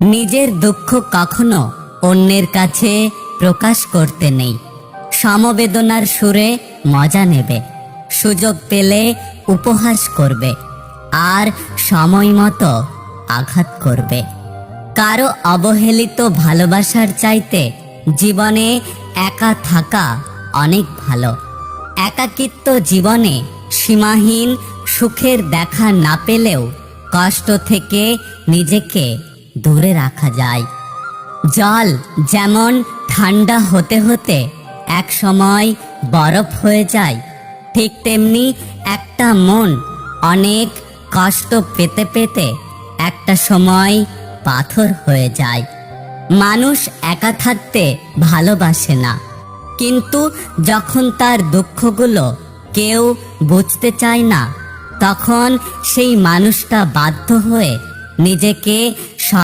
নিজের দুঃখ কখনো অন্যের কাছে প্রকাশ করতে নেই। সমবেদনার সুরে মজা নেবে, সুযোগ পেলে উপহাস করবে, আর সময় মতো আঘাত করবে। কারও অবহেলিত ভালোবাসার চাইতে জীবনে একা থাকা অনেক ভালো। একাকিত্ব জীবনে সীমাহীন সুখের দেখা না পেলেও কষ্ট থেকে নিজেকে দূরে রাখা যায়। জল যেমন ঠান্ডা হতে হতে এক সময় বরফ হয়ে যায়, ঠিক তেমনি একটা মন অনেক কষ্ট পেতে পেতে একটা সময় পাথর হয়ে যায়। মানুষ একা থাকতে ভালোবাসে না, কিন্তু যখন তার দুঃখগুলো কেউ বুঝতে চায় না, তখন সেই মানুষটা বাধ্য হয়ে নিজেকে